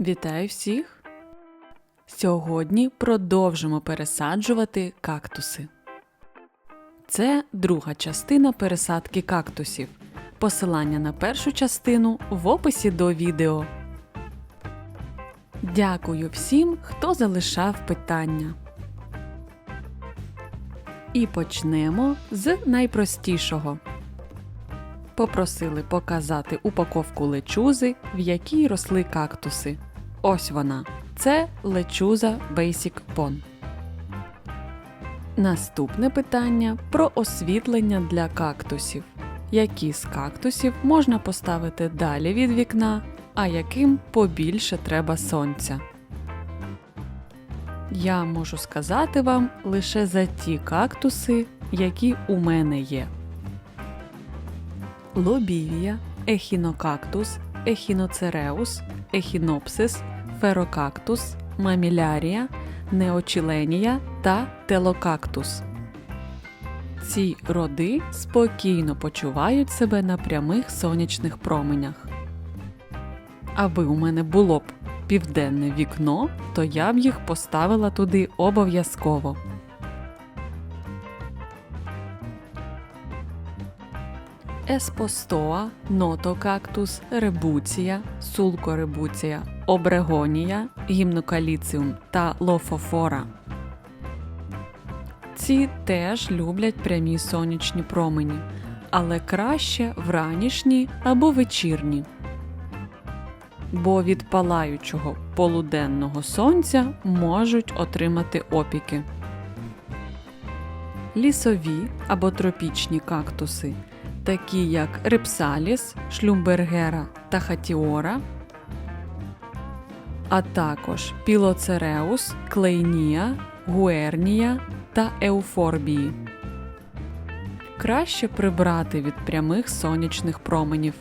Вітаю всіх! Сьогодні продовжимо пересаджувати кактуси. Це друга частина пересадки кактусів. Посилання на першу частину в описі до відео. Дякую всім, хто залишав питання. І почнемо з найпростішого. Попросили показати упаковку лечузи, в якій росли кактуси. Ось вона. Це лечуза Basic Pon. Наступне питання про освітлення для кактусів. Які з кактусів можна поставити далі від вікна, а яким побільше треба сонця? Я можу сказати вам лише за ті кактуси, які у мене є. Лобівія, ехінокактус, ехіноцереус, ехінопсис, ферокактус, мамілярія, неочіленія та телокактус. Ці роди спокійно почувають себе на прямих сонячних променях. Аби у мене було б південне вікно, то я б їх поставила туди обов'язково. Еспостоа, нотокактус, ребуція, сулкоребуція, обрегонія, гімнокаліціум та лофофора. Ці теж люблять прямі сонячні промені, але краще вранішні або вечірні. Бо від палаючого полуденного сонця можуть отримати опіки. Лісові або тропічні кактуси такі як репсаліс, шлюмбергера та хатіора, а також пілоцереус, клейнія, гуернія та еуфорбії. Краще прибрати від прямих сонячних променів.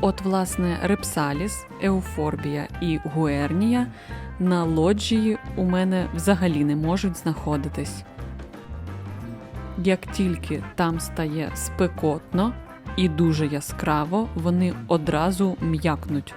От, власне, репсаліс, еуфорбія і гуернія на лоджії у мене взагалі не можуть знаходитись як тільки там стає спекотно і дуже яскраво, вони одразу м'якнуть.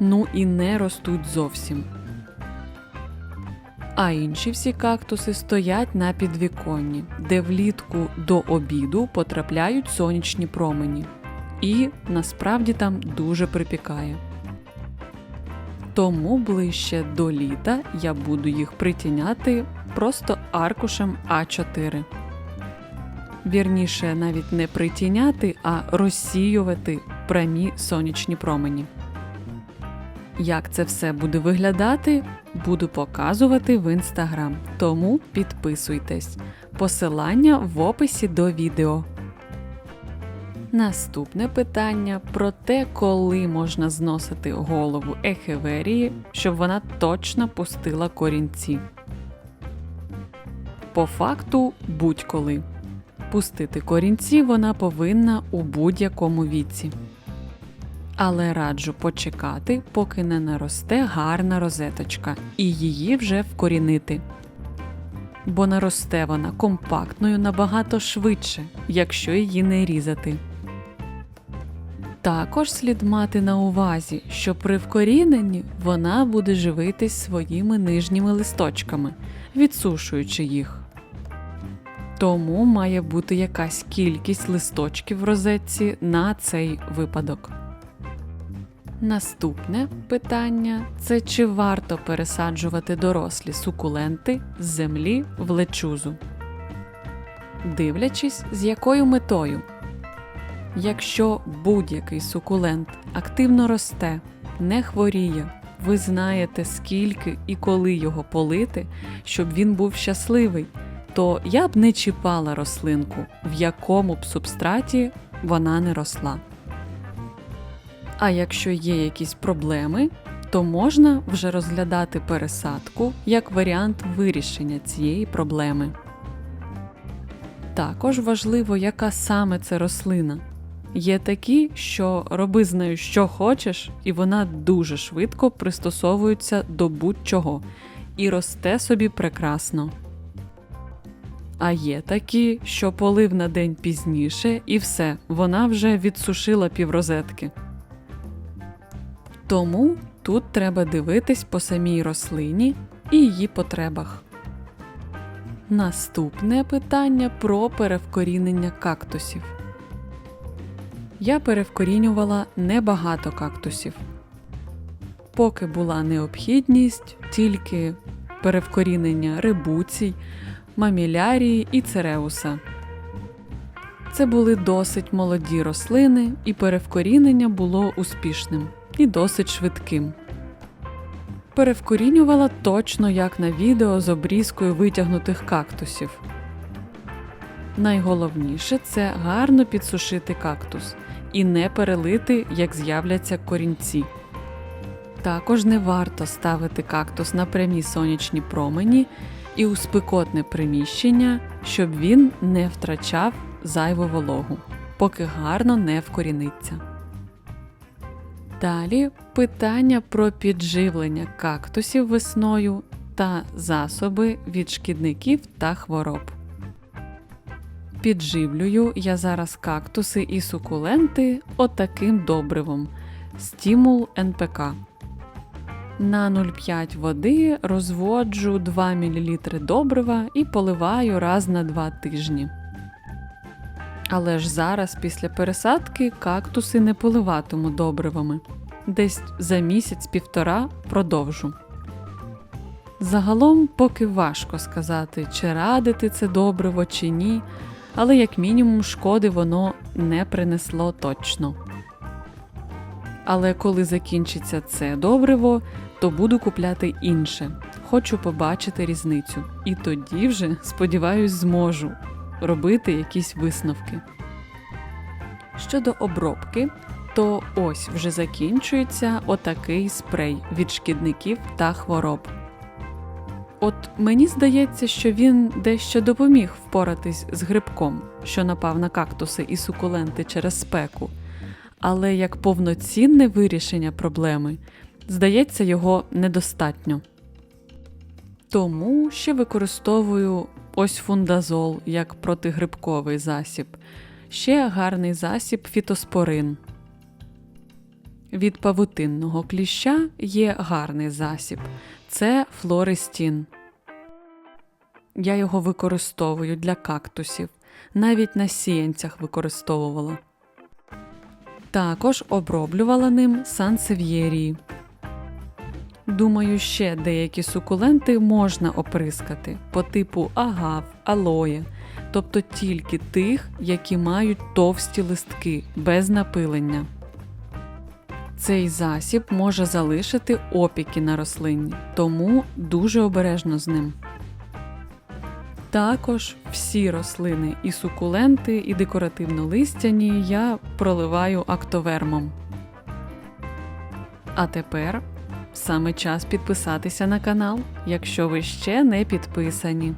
Ну і не ростуть зовсім. А інші всі кактуси стоять на підвіконні, де влітку до обіду потрапляють сонячні промені. І насправді там дуже припікає. Тому ближче до літа я буду їх притіняти просто аркушем А4. Вірніше, навіть не притіняти, а розсіювати прямі сонячні промені. Як це все буде виглядати, буду показувати в інстаграм, тому підписуйтесь. Посилання в описі до відео. Наступне питання про те, коли можна зносити голову ехеверії, щоб вона точно пустила корінці. По факту будь-коли. Пустити корінці вона повинна у будь-якому віці. Але раджу почекати, поки не наросте гарна розеточка, і її вже вкорінити. Бо наросте вона компактною набагато швидше, якщо її не різати. Також слід мати на увазі, що при вкоріненні вона буде живитись своїми нижніми листочками, відсушуючи їх. Тому має бути якась кількість листочків в розетці на цей випадок. Наступне питання це чи варто пересаджувати дорослі сукуленти з землі в лечузу, дивлячись, з якою метою. Якщо будь-який сукулент активно росте, не хворіє, ви знаєте, скільки і коли його полити, щоб він був щасливий, то я б не чіпала рослинку, в якому б субстраті вона не росла. А якщо є якісь проблеми, то можна вже розглядати пересадку як варіант вирішення цієї проблеми. Також важливо, яка саме це рослина. Є такі, що роби з нею що хочеш, і вона дуже швидко пристосовується до будь-чого і росте собі прекрасно. А є такі, що полив на день пізніше, і все, вона вже відсушила піврозетки. Тому тут треба дивитись по самій рослині і її потребах. Наступне питання про перевкорінення кактусів. Я перевкорінювала небагато кактусів. Поки була необхідність, тільки перевкорінення рибуцій, мамілярії і цереуса. Це були досить молоді рослини, і перевкорінення було успішним і досить швидким. Перевкорінювала точно як на відео з обрізкою витягнутих кактусів. Найголовніше це гарно підсушити кактус і не перелити, як з'являться корінці. Також не варто ставити кактус на прямі сонячні промені і у спекотне приміщення, щоб він не втрачав зайву вологу, поки гарно не вкоріниться. Далі питання про підживлення кактусів весною та засоби від шкідників та хвороб. Підживлюю я зараз кактуси і сукуленти отаким добривом стимул НПК. На 0,5 води розводжу 2 мл добрива і поливаю раз на 2 тижні. Але ж зараз, після пересадки, кактуси не поливатиму добривами. Десь за місяць-півтора продовжу. Загалом, поки важко сказати, чи радити це добриво, чи ні, але як мінімум шкоди воно не принесло точно. Але коли закінчиться це добриво, то буду купляти інше. Хочу побачити різницю. І тоді вже, сподіваюсь, зможу робити якісь висновки. Щодо обробки, то ось вже закінчується отакий спрей від шкідників та хвороб. От мені здається, що він дещо допоміг впоратись з грибком, що напав на кактуси і сукуленти через спеку, але як повноцінне вирішення проблеми, здається, його недостатньо. Тому ще використовую ось фундазол як протигрибковий засіб, ще гарний засіб фітоспорин. Від павутинного кліща є гарний засіб це флористін. Я його використовую для кактусів, навіть на сіянцях використовувала. Також оброблювала ним сансев'єрії. Думаю, ще деякі сукуленти можна оприскати по типу агав, алоє, тобто тільки тих, які мають товсті листки без напилення. Цей засіб може залишити опіки на рослині, тому дуже обережно з ним. Також всі рослини і сукуленти, і декоративно-листяні я проливаю актовермом. А тепер саме час підписатися на канал, якщо ви ще не підписані.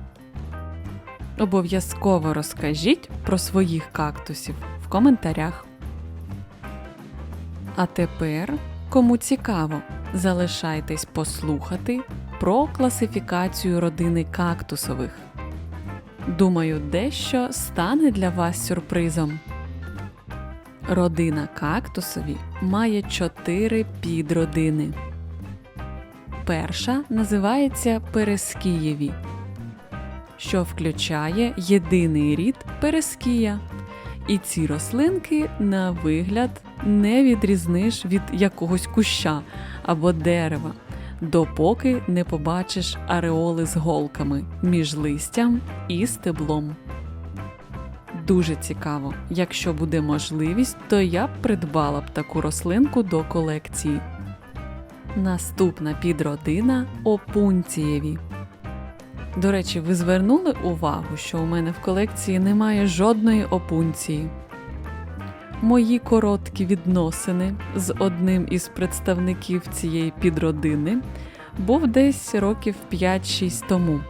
Обов'язково розкажіть про своїх кактусів в коментарях. А тепер, кому цікаво, залишайтесь послухати про класифікацію родини кактусових. Думаю, дещо стане для вас сюрпризом. Родина кактусові має чотири підродини. Перша називається Перескієві, що включає єдиний рід Перескія. І ці рослинки на вигляд не відрізниш від якогось куща або дерева, допоки не побачиш ареоли з голками між листям і стеблом. Дуже цікаво, якщо буде можливість, то я б придбала б таку рослинку до колекції. Наступна підродина опунцієві. До речі, ви звернули увагу, що у мене в колекції немає жодної опунції. Мої короткі відносини з одним із представників цієї підродини був десь років 5-6 тому.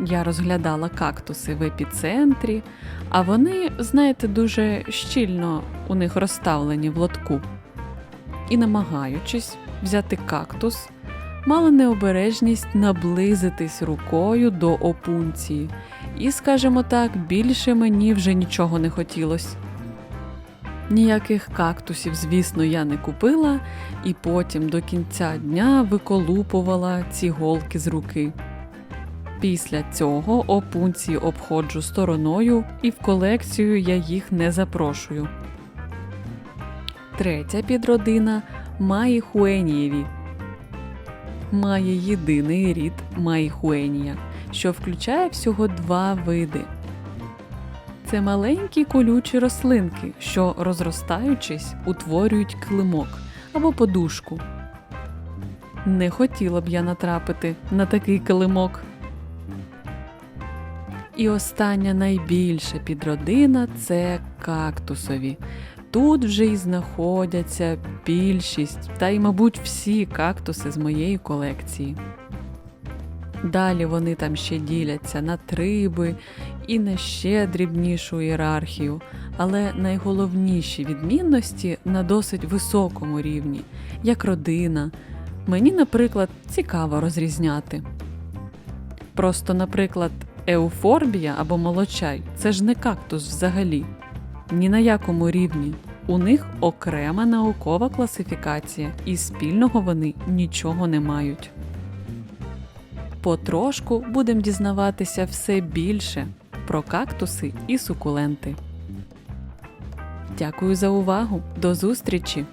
Я розглядала кактуси в епіцентрі, а вони, знаєте, дуже щільно у них розставлені в лотку. І, намагаючись взяти кактус, мала необережність наблизитись рукою до опунції, і, скажімо так, більше мені вже нічого не хотілося. Ніяких кактусів, звісно, я не купила, і потім до кінця дня виколупувала ці голки з руки. Після цього опунції обходжу стороною і в колекцію я їх не запрошую. Третя підродина Маїхуенієві. Має єдиний рід Маїхуенія, що включає всього два види. Це маленькі колючі рослинки, що, розростаючись, утворюють килимок або подушку. Не хотіла б я натрапити на такий килимок. І остання найбільша підродина це кактусові. Тут вже й знаходяться більшість, та й, мабуть, всі кактуси з моєї колекції. Далі вони там ще діляться на триби і на ще дрібнішу ієрархію, але найголовніші відмінності на досить високому рівні, як родина. Мені, наприклад, цікаво розрізняти. Просто, наприклад, еуфорбія або молочай це ж не кактус взагалі. Ні на якому рівні. У них окрема наукова класифікація, і спільного вони нічого не мають. Потрошку будемо дізнаватися все більше про кактуси і сукуленти. Дякую за увагу. До зустрічі!